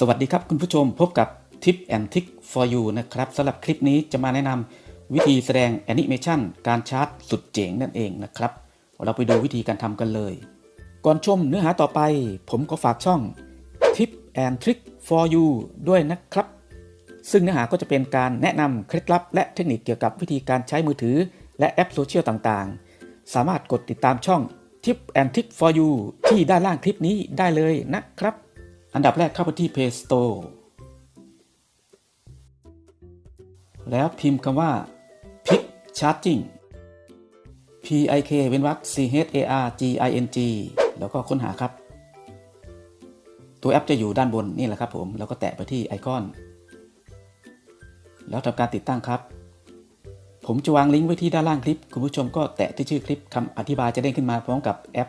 สวัสดีครับคุณผู้ชมพบกับ Tip and Trick for you นะครับสำหรับคลิปนี้จะมาแนะนำวิธีแสดงแอนิเมชันการชาร์จสุดเจ๋งนั่นเองนะครับ เราไปดูวิธีการทำกันเลย ก่อนชมเนื้อหาต่อไป ผมก็ฝากช่อง Tip and Trick for you ด้วยนะครับ ซึ่งเนื้อหาก็จะเป็นการแนะนำเคล็ดลับ และเทคนิคเกี่ยวกับวิธีการใช้มือถือ และแอปโซเชียลต่างๆ สามารถกดติดตามช่อง Tip and Trick for you ที่ด้านล่างคลิปนี้ได้เลยนะครับ อันดับแรกเข้าไปที่ Play Store แล้วพิมพ์คำว่า Pick Charging P I K เว้นวรรค C H A R G I N G แล้วก็ค้นหาครับ ตัวแอปจะอยู่ด้านบนนี่แหละครับผม แล้วก็แตะไปที่ไอคอน แล้วทำการติดตั้งครับผมจะวางลิงก์ไว้ที่ด้านล่างคลิป คุณผู้ชมก็แตะที่ชื่อคลิปคำอธิบายจะเด้งขึ้นมาพร้อมกับแอป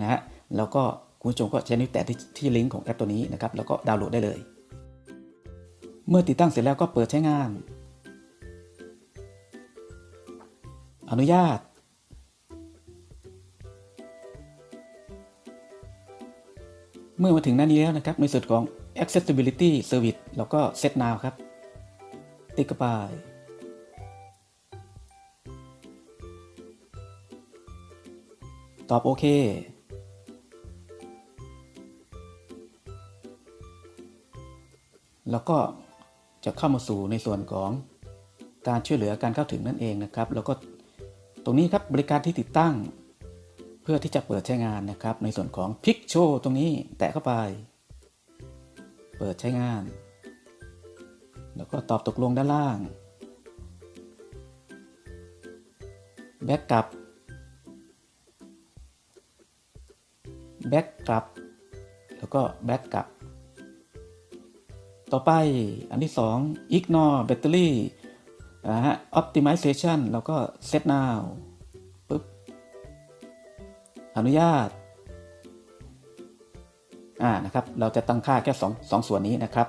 นะฮะ แล้วก็ คุณผู้ชมก็ใช้นิ้วแตะที่ที่ลิงก์ของแอปตัวนี้นะครับแล้วก็ดาวน์โหลดได้เลย เมื่อติดตั้งเสร็จแล้วก็เปิดใช้งาน อนุญาต เมื่อมาถึงหน้านี้แล้วนะครับในส่วนของ accessibility service เราก็ set now ครับ ติ๊กเข้าไปตอบโอเค แล้วก็จะเข้ามาสู่ในส่วนของการช่วยเหลือการเข้าถึงนั่นเองนะครับ แล้วก็ตรงนี้ครับบริการที่ติดตั้ง เพื่อที่จะเปิดใช้งานนะครับ ในส่วนของ p i c โชตรงนี้แตะเข้าไป เปิดใช้งาน แล้วก็ตอบตกลงด้านล่างแบ็กกลับแบ็กกลับ แล้วก็แบ็กกลับ ต่อไปอันที่ 2 ignore battery นะฮะ optimization แล้วก็ set now ปึ๊บ อนุญาต อ่า นะครับ เราจะตั้งค่าแค่2 2ส่วนนี้นะครับ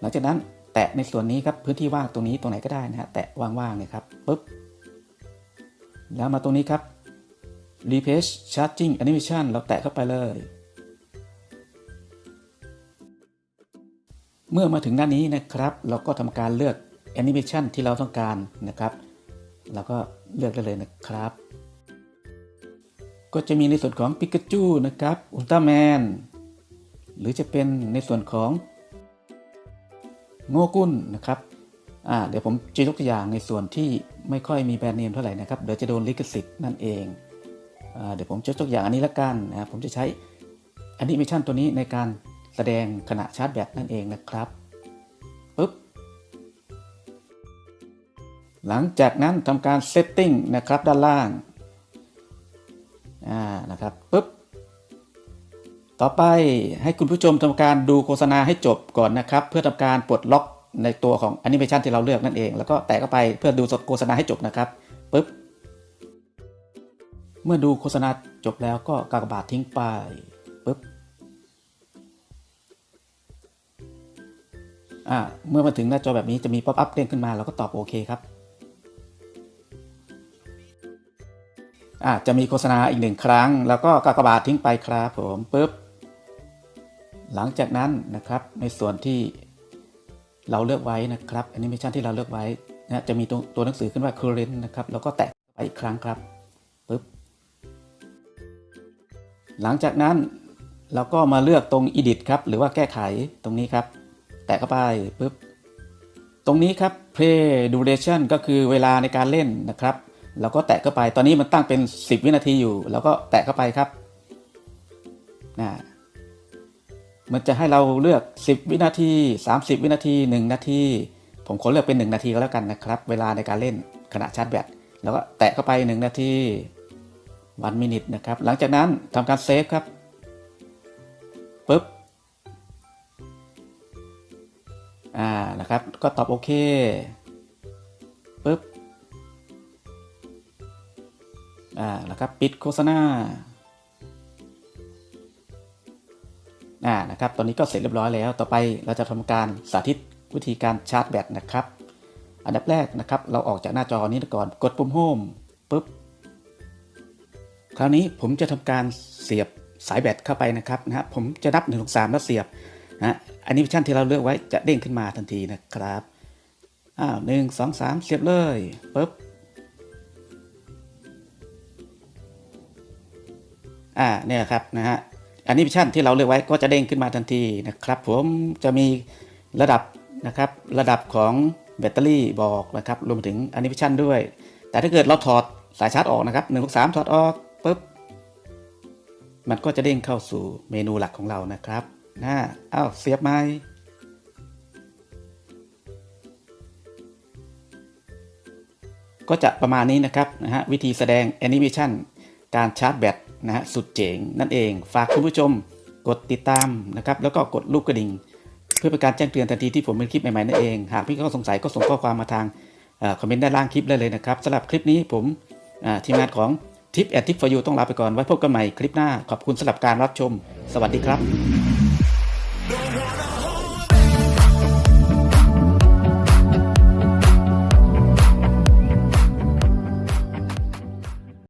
หลังจากนั้นแตะในส่วนนี้ครับ พื้นที่ว่างตรงนี้ตรงไหนก็ได้นะฮะ แตะว่างๆเนี่ยครับปึ๊บ แล้วมาตรงนี้ครับ Repage Charging Animation เราแตะเข้าไปเลย เมื่อมาถึงหน้านี้นะครับ เราก็ทำการเลือก Animation ที่เราต้องการนะครับ เราก็เลือกได้เลยนะครับ ก็จะมีในส่วนของ Pikachu นะครับ Ultraman หรือจะเป็นในส่วนของโงกุลนะครับอ่าเดี๋ยวผมจะยกตัวอย่างในส่วนที่ไม่ค่อยมีแบรนด์เนมเท่าไหร่นะครับเดี๋ยวจะโดนลิขสิทธิ์นั่นเองอ่าเดี๋ยวผมจะยกตัวอย่างอันนี้ละกันนะผมจะใช้แอนิเมชันตัวนี้ในการ แสดงขณะชาร์จแบตนั่นเองนะครับปึ๊บหลังจากนั้นทำการเซตติ้งนะครับด้านล่างอ่านะครับปึ๊บต่อไปให้คุณผู้ชมทำการดูโฆษณาให้จบก่อนนะครับ เพื่อทำการปลดล็อกในตัวของแอนิเมชันที่เราเลือกนั่นเอง แล้วก็แตะเข้าไปเพื่อดูสดโฆษณาให้จบนะครับปึ๊บเมื่อดูโฆษณาจบแล้วก็กากบาททิ้งไปปึ๊บ เมื่อมาถึงหน้าจอแบบนี้จะมีป๊อปอัพเด้งขึ้นมาเราก็ตอบโอเคครับอาจะมีโฆษณาอีกหนึ่งครั้ง แล้วก็กากบาททิ้งไปครับผมปึ๊บหลังจากนั้นนะครับในส่วนที่เราเลือกไว้นะครับแอนิเมชันที่เราเลือกไว้นะจะมีตัวตัวหนังสือขึ้นว่า current นะครับแล้วก็แตะไปอีกครั้งครับปึ๊บหลังจากนั้นเราก็มาเลือกตรง edit ครับ หรือว่าแก้ไขตรงนี้ครับ แตะเข้าไปปึ๊บตรงนี้ครับ play duration ก็คือเวลาในการเล่นนะครับเราก็แตะเข้าไป ตอนนี้มันตั้งเป็น 10 วินาทีอยู่เราก็แตะเข้าไปครับนะมันจะให้เราเลือก 10 วินาที 30 วินาที 1 นาที ผมขอเลือกเป็น 1 นาทีก็แล้วกันนะครับ เวลาในการเล่นขณะชาร์จแบต แล้วก็แตะเข้าไป 1 นาทีวันมินิทนะครับ หลังจากนั้นทำการเซฟครับ อ่านะครับ ก็ตอบโอเคปึ๊บอ่านะครับ ปิดโฆษณาอ่านะครับ ตอนนี้ก็เสร็จเรียบร้อยแล้ว ต่อไปเราจะทำการสาธิตวิธีการชาร์จแบตนะครับ อันดับแรกนะครับ เราออกจากหน้าจอนี้ก่อน กดปุ่มโฮมปุ๊บ คราวนี้ผมจะทำการเสียบสายแบตเข้าไปนะครับนะผมจะนับ1 2 3แล้วเสียบนะ แอนิเมชันที่เราเลือกไว้จะเด้งขึ้นมาทันทีนะครับ อ้าวหนึ่งสองสามเสียบเลยปุ๊บ อ่าเนี่ยครับนะฮะแอนิเมชันที่เราเลือกไว้ก็จะเด้งขึ้นมาทันทีนะครับผมจะมีระดับนะครับระดับของแบตเตอรี่บอกนะครับรวมถึงแอนิเมชันด้วย แต่ถ้าเกิดเราถอดสายชาร์จออกนะครับหนึ่งสามถอดออกปุ๊บมันก็จะเด้งเข้าสู่เมนูหลักของเรานะครับ นะอ้าวเสียบไม้ก็จะประมาณนี้นะครับนะฮะวิธีแสดงแอนิเมชันการชาร์จแบตนะฮะสุดเจ๋งนั่นเอง ฝากคุณผู้ชมกดติดตามนะครับแล้วก็กดรูปกระดิ่ง เพื่อเป็นการแจ้งเตือนทันทีที่ผมเป็นคลิปใหม่ๆนั่นเอง หากพี่ก็สงสัยก็ส่งข้อความมาทางอคอมเมนต์ด้านล่างคลิปได้เลยนะครับสำหรับคลิปนี้ผมทีมงานของทิปแอนทิปฟอร์ยูต้องลาไปก่อนไว้พบกันใหม่คลิปหน้าขอบคุณสำหรับการรับชม สวัสดีครับ Don't wanna